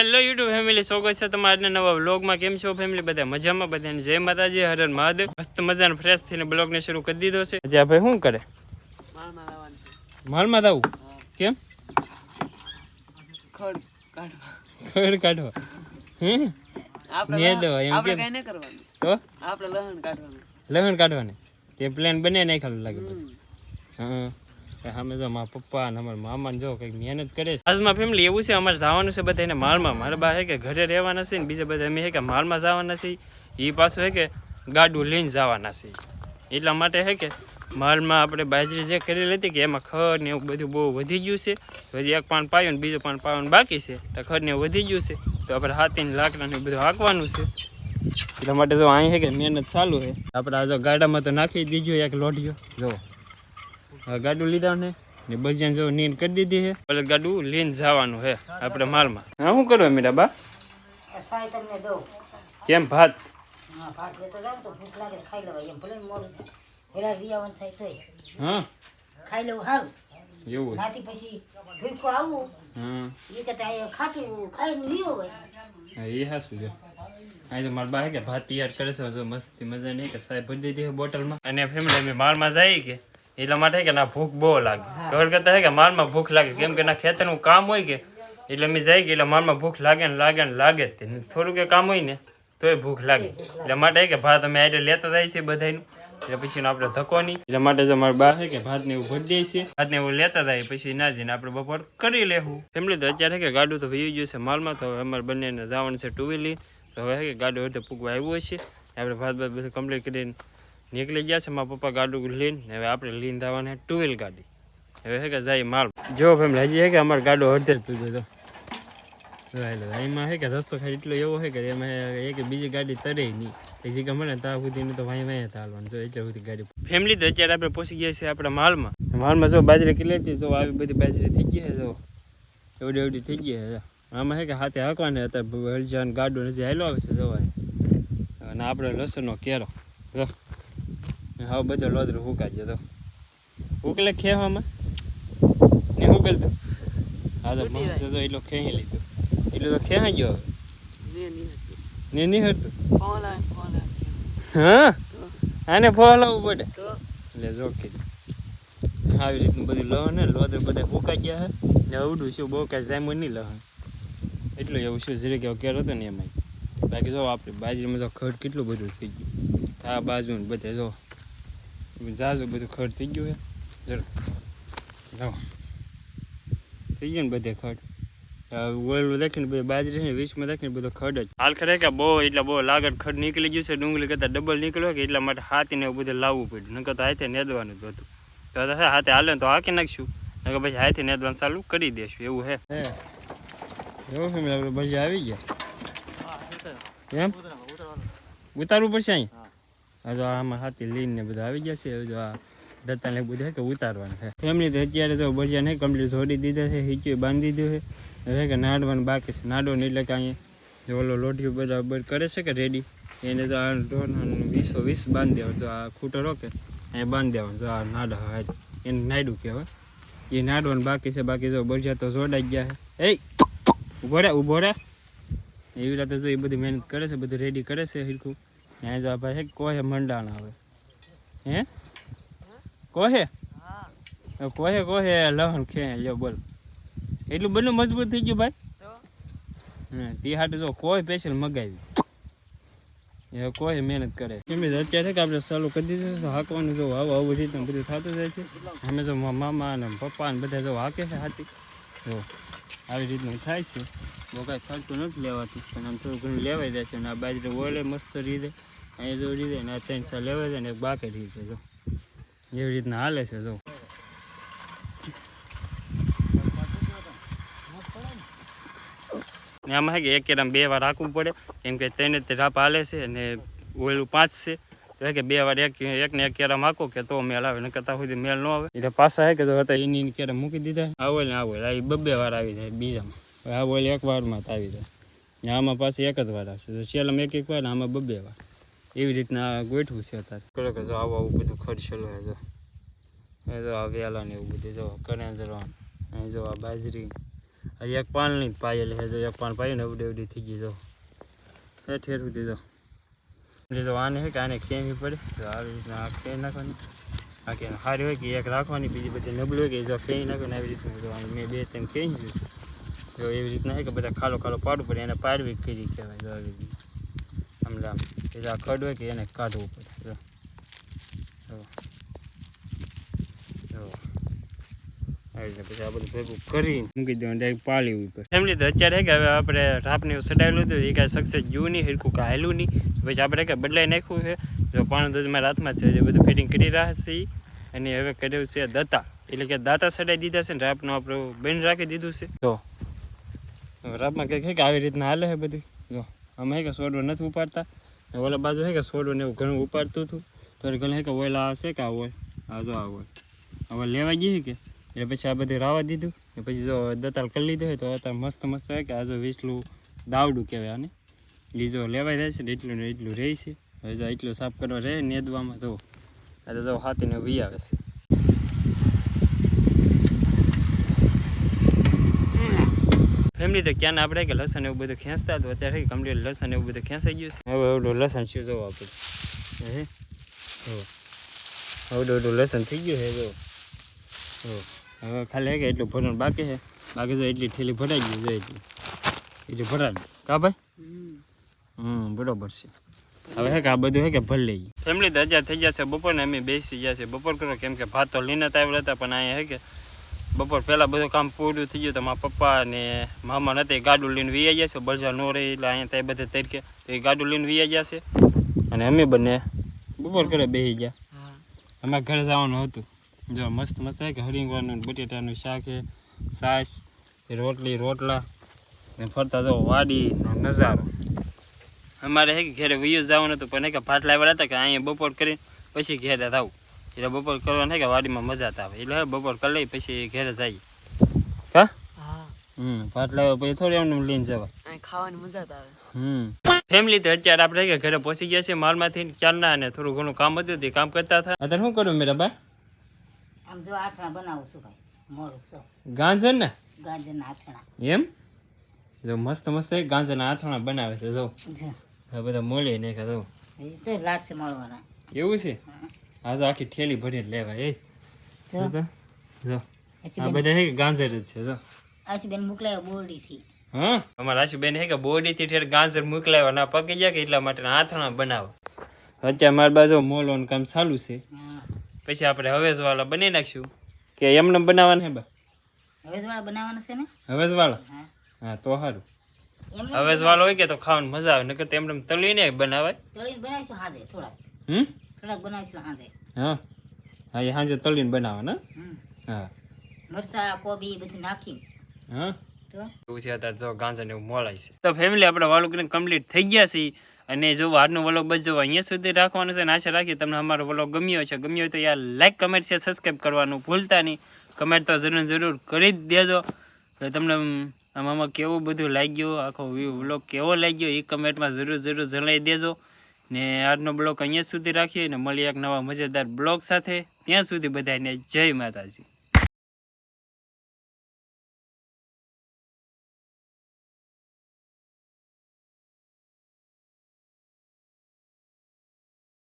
Hello YouTube family સ્વાગત છે તમારા નવા વ્લોગમાં કેમ છો ફેમિલી બધા મજામાં? બધાને જય માતાજી. હર મહાદેવ. મસ્ત મજાને ફ્રેશ થઈને બ્લોગને શરૂ કરી દીધો છે. અજય ભાઈ શું કરે? માલમાં દાવું કેમ? ખડ કાઢવા. ખડ કાઢવા. હે? આપણે દેવા એમ આપણે કઈ નહીં કરવાનું. તો? આપણે લહણ કાઢવાનું. લહણ કાઢવાની. તે પ્લાન બને નહીં ખાલી લાગે. હા. સામે જો મારા પપ્પા અને અમારા મામા જો કંઈક મહેનત કરે છે. આજમાં ફેમિલી એવું છે, અમારે જવાનું છે બધા એને માલમાં મારા બા હે કે ઘરે રહેવાના છે ને બીજા બધા અમે હે કે માલમાં જવાના છે. એ પાછું હે કે ગાડું લઈને જવાના છે. એટલા માટે હે કે માલમાં આપણે બાજરી જે કરેલી હતી કે એમાં ખડ ને એવું બધું બહુ વધી ગયું છે. હજી એક પાન પાયું ને બીજું પાન પાવાનું બાકી છે. તો ખડ ને વધી ગયું છે. તો આપણે હાથીને લાકડાને બધું હાંકવાનું છે. એટલા માટે જો અહીં હે કે મહેનત ચાલુ છે આપણે આ જો ગાડામાં તો નાખી દીધું એક લોઢિયો. જો ગાડું લીધા ને ને બજાર જો નીન કરી દીધી છે. એટલે ગાડું લઈને જવાનું છે આપણે માલમાં. હા શું કરવા મીરા બા? કેમ ભાત? હા ભાત લેતા જાવ તો ભૂખ લાગે ખાઈ લેવાય. એમ ભલે મોડું વેલા રિયાવન થાય તોય. હા. ખાઈ લેવું સારું. એવું. નાથી પછી ભૂખો આવું. હા. એ કરતા એ ખાતું ખાઈને લીયો હોય હા, એ હાસું છે. અહીં તો મારા બા કે ભાત તૈયાર કરે છે જો મસ્તી મજા નહીં કે સાહેબ ભરી દીધી બોટલમાં. અને ફેમિલી અમે માલમાં જઈએ કે? એટલા માટે કે ના ભૂખ બહુ લાગે. ખબર કરતા કે માલમાં ભૂખ લાગે. કેમ કે ના ખેતરનું કામ હોય કે, એટલે અમે જાય કે એટલે માલમાં ભૂખ લાગે ને લાગે ને લાગે જ થોડું કે કામ હોય ને, તોય ભૂખ લાગે. એટલે માટે કે ભાત અમે આડે લેતા જાય છે બધાનું એટલે પછી આપણે ધક્કો નહીં એટલે માટે જો મારા બા છે કે ભાત ને એવું ભરી દે છે. ભાત ને એવું લેતા થાય પછી ના જઈને આપણે બપોર કરી લેવું ફેમિલી, તો અત્યારે કે ગાડું તો વહી ગયું છે માલમાં, તો હવે અમારે બંનેને જવાનું છે ટુ વ્હીલ તો હવે કે ગાડું હવે પૂગવા આવ્યું છે આપણે ભાત ભાત બધું કમ્પ્લીટ કરીને નીકળી ગયા છે મારા પપ્પા ગાડું લઈને. હવે આપણે લઈને જવાના ટુ વ્હીલ ગાડી. હવે હે કે જાય માલ. જો ફેમિલી હજી હે કે અમારે ગાડું હડતે જ પૂછ્યો તો એમાં હે કે રસ્તો ખાલી એટલો એવો છે કે એમાં એક બીજી ગાડી તરે નહીં. એ જગ્યા મને ત્યાં સુધી તો વાંય વાંય ચાલવાનું જો એટલે સુધી ગાડી ફેમિલી તો અત્યારે આપણે પહોંચી ગયા છે આપણા માલમાં. માલમાં જો બાજરી કેટલી જો આવી બધી બાજરી થઈ ગઈ છે, જો. એવડી એવડી થઈ ગઈ છે. આમાં હે કે હાથે હાંકવાને હતા હલજાન ગાડું નથી હાલો આવે છે જવાય. અને આપણે લસણનો કેરો, જો. હવે બધો લોદર હુકાઈ ગયો તો. ઉકલે ખેવામાં ને ઉકલતો હા તો તૂટી તો એટલો ખેંચી લીધું. એટલો તો ખેંચી ગયો ને નહીં હરતું હા? તો? આને ફોલાવવું પડે. તો? એટલે જો કે. આવી રીતનું બધું લહ ને લોદર બધા ફૂકાઈ ગયા હે. ને અવડું શું બહુ કાંઈ જામ્યું નહીં લહ એટલું એવું શું જરીક કેવો કેર હતો ને એમાં બાકી જો આપણે બાજરીમાં તો ખડ કેટલું બધું થઈ ગયું. આ બાજુ ને બધે જો જાજુ બધું ખડ થઈ ગયું છે. જરો જો થઈ ગયું ને બધે ખડ? ઓલું દેખીને બધી બાજરી ને વીસમાં દેખીને બધો ખડ જ. હાલ ખરે કે બહુ એટલે બહુ લાગત ખડ નીકળી ગયું છે ડુંગળી કરતાં ડબલ નીકળ્યો કે એટલા માટે હાથીને એવું બધું લાવવું પડ્યું. નકર તો હાથે નેદવાનું જ હતું. તો તો હે હાથે હાલે ને તો હાકી નાખશું. નકર પછી હાથે નેદવાનું ચાલુ કરી દેશું એવું હે. એવું ફેમિલી આપણે પછી આવી ગયા. એમ? ઉતારવું પડશે અહીં? હા તો આમાં હાથી લઈને બધું આવી જશે હવે જો આ દત્તાને બધું કે ઉતારવાનું છે ફેમિલી તો અત્યારે તો ભજીયા નહીં, કમ્પ્લીટ છોડી દીધા છે હિચી બાંધી દીધું છે. હવે કે નાડવાનું બાકી છે. નાડવાનું એટલે કે અહીંયા જો ઓલો લોઢિયું બરાબર કરે છે કે રેડી? એને તો આ ઢોરનું વીસો વીસ બાંધી દેવાનું. તો આ ખૂટો રોકે એ બાંધી દેવાનું. જો આ નાડા હા એને નાડું કહેવાય. એ નાડવાનું બાકી છે. બાકી જો ભજીયા તો જોડાઈ ગયા છે. એ ઊભો રે ઊભો રે. એવી રીતે જો એ બધી મહેનત કરે છે, બધું રેડી કરે છે હિરખું. ત્યાં જો આ ભાઈ હે કોહે મંડાણ હવે હે? કોહે? હા. કોહે કોહે લહણ ખે લ્યો બોલ. એટલું બધું મજબૂત થઈ ગયું ભાઈ? તો હાટુ જો કોઈ પેશલ મગાવી. એ કોઈ મહેનત કરે. એમ જ અત્યારે કે આપણે ચાલુ કરી દીધું છે હાંકવાનું જો આવું આવું રીતનું બધું થતું જાય છે. અમે જો મામા અને પપ્પા ને બધા જો હાકે છે હાથી જો. આવી રીતનું થાય છે. બહુ કાંઈ ખર્ચું નથી લેવાતું પણ આમ થોડું ઘણું લેવાઈ જાય છે અને આ બાજરી ઓલે મસ્ત રીતે અહીંયા જો દે ને આ ત્રણ ચાર લેવાય જાય ને બાકી રીતે જો. એવી રીતના હાલે છે, જો. ને આમાં કે એક કેરામ બે વાર રાખવું પડે, કેમ કે તેને તે રાપ હાલે છે અને ઓયલું પાંચ છે. તો કે બે વાર એક એક ને એક કેરા માકો કે તો મેળ આવે ને કરતા સુધી મેળ ન આવે. એટલે પાછા હે કે જો હતા એની કેરામ મૂકી દીધા. આવો ને આવો આ બબ્બે વાર આવી જાય બીજામાં. આ ઓલી એક વારમાં આવી જાય. ને આમાં પાછી એક જ વાર આવશે. તો શિયાળામાં એક એક વાર આમાં બબ્બે વાર. એવી રીતના ગોઠવું છે અત્યારે. કરો કે જો આવું આવું બધું ખર્ચેલું હે જો. એ જો આ વેલા ને એવું બધું જો કરે જવાનું અહીં જો આ બાજરી. આ એક પાલની જ પાયેલી છે જો, એક પાન પાયું ને એવડી એવડી થઈ ગઈ જો. ઠેર સુધી જો. એટલે જો આને છે કે આને ખેંચવી પડે? તો આવી રીતના આ ખેંચી નાખવાની. આ કે સારી હોય કે એક રાખવાની, બીજી બધી નબળી હોય કે જો ખેંચી નાખો ને આવી રીતના જો મેં બે ત્રણ ખેંચી છે. જો એવી રીતના છે કે બધા ખાલો ખાલો પાડવું પડે, એને પાડવી કરી કહેવાય જો આવી રીતના. આમ લામ. એ જો આ ખડ હોય કે એને કાઢવું પડે. જો. આવી રીતે પછી આ બધું તો કે હવે આપણે રાપને સડાવેલું હતું. એ કાંઈ સક્સેસ જોયું નહીં, હરખું કાંઈ હાલ્યું નહીં. પછી આપણે કાંઈ બદલાઈ નાખ્યું છે. પાણી તો મારા હાથમાં છે. જે બધું ફિટિંગ કરી રહ્યા છે અને હવે કર્યું છે દાતા. એટલે કે દાતા સડાઈ દીધા છે ને રાપનું આપણું બેન રાખી દીધું છે. જો. રાપમાં કંઈક કે આવી રીતના હાલે છે બધું. જો. અમે કે સોડવો નથી ઉપાડતા. ઓલા બાજુ છે કે સોડવો ને એવું ઘણું ઉપાડતું હતું. તો ઘણું કે ઓલા હશે કે આ હોય? આ જો આ હોય. હવે લેવા જઈએ કે? એટલે પછી આ બધું રાવા દીધું ને પછી જો દતાલ કરી લીધું હોય તો અત્યારે મસ્ત મસ્ત હોય કે આ જો વીસલું દાવડું કહેવાય આને. એ જો લેવાઈ જાય છે ને એટલું ને એટલું રહે છે. હવે જો એટલું સાફ કરવા રહે નેદવામાં તો આ તો જો હાથીને વી આવે છે. ફેમિલી, તો ક્યાં આપણે કે લસણ એવું બધું ખેંચતા તો અત્યારે કમ્પ્લીટ લસણ એવું બધું ખેંચાઈ ગયું છે. હવે એવડું લસણ શું જોવું આપણે? હે? જો એવડું એવડું લસણ થઈ ગયું છે, જો. જો હવે ખાલી હે કે એટલું ભરવાનું બાકી છે. બાકી જો એટલી થેલી ભરાઈ ગઈ જો એટલી. એટલી ભરાઈ કા ભાઈ? હમ બરોબર છે. હવે હે કે આ બધું હે કે ભર લઈ ફેમિલી તો હજાર થઈ જશે બપોર ને અમે બેસી ગયા છે. બપોર કરો કેમ કે ભાત તો લઈને જ આવેલા હતા પણ અહીંયા હે કે બપોર પહેલાં બધું કામ પૂરું થઈ ગયું તો મારા પપ્પા ને મામા નથી એ ગાડું લઈને વી ગયા છે. બળજા નો રહે એટલે અહીંયા ત્યાં બધે તરીકે તો એ ગાડું લઈને વી ગયા છે. અને અમે બંને બપોર કરે બેસી ગયા. હા. અમારે ઘરે જવાનું હતું. જો મસ્ત મસ્ત કે હરિંગવાનું ને બટેટાનું શાક છે છાશ રોટલી રોટલા ને ફરતા જો વાડીનો નજારો. અમારે હે કે ઘરે વયું જવાનું હતું પણ હે કે ભાટ આવ્યા હતા કે અહીંયા બપોર કરીને પછી ઘેરે થવું એટલે બપોર કરવાનું હે કે વાડીમાં મજા આવે. એટલે હવે બપોર કરી લઈ પછી ઘેરે જઈએ. હા? હમ લાવ્યા પછી થોડી એમને લઈને જવા. ખાવાની મજા આવે. હમ. ફેમિલી તો અત્યારે આપણે ઘરે પહોંચી ગયા છે માલમાંથી ચાલના અને થોડું ઘણું કામ હતું તે કામ કરતા હતા. અત્યારે શું કરું મેરા બા આમ જો આથણા બનાવું છું ભાઈ મોડું છો. ગાંજર ને? ગાજરના આથણા. એમ? જો મસ્ત મસ્ત ગાંજરના આથણા બનાવે છે જો. આ બધા મોલી નાખે જો. હજી તો લાટ મળવાના. એવું છે? આ તો આખી ઠેલી ભરીને લેવા એ. જો. આ બધા હે ગાંજર જ છે જો. આશુબેન મોકલાયો બોરડીથી. હા? અમારા આશુબેન હે કે બોડીથી ઠેર ગાંજર મોકલાવ્યા ના પકી ગયા કે એટલા માટે આથણા બનાવો. અત્યારે મારી બાજુ મોલોનું કામ ચાલુ છે. પછી આપણે હવેસવાળા બની નાખશું. કે એમને બનાવવાના હે બા? હવેજવાળા બનાવવાના છે ને? હવેસવાળા હા. હા તો સારું હવેજ હવેસવાળો હોય કે તો ખાવાની મજા આવે નકર તો એમને તળીને બનાવાય. તળીને બનાવીશું હાજે થોડાક. હમ? થોડાક બનાવીશું હાજે. હા. હા એ સાંજે તળીને બનાવવાના હા. મરચા કોબી બધું નાખી હા. તો? ઉસી હતા જો ગાંજા ને એવું મોલાય છે. તો ફેમિલી આપણે વાળું કરીને કમ્પ્લીટ થઈ ગયા છે. અને જો આજનો વ્લોગ બસ જો અહીંયા સુધી રાખવાનો છે અને આશા રાખીએ તમને અમારો વ્લોગ ગમ્યો છે ગમ્યો હોય તો યાર લાઈક કમેન્ટ છે સબસ્ક્રાઈબ કરવાનું ભૂલતા નહીં. કમેન્ટ તો જરૂર જરૂર કરી જ દેજો. તો તમને આમ કેવું બધું લાગ્યું? આખો વ્લોગ કેવો લાગ્યો? એ કમેન્ટમાં જરૂર જરૂર જણાવી દેજો. ને આજનો બ્લોગ અહીંયા સુધી રાખીએ ને મળીએ એક નવા મજેદાર બ્લોગ સાથે. ત્યાં સુધી બધાને જય માતાજી.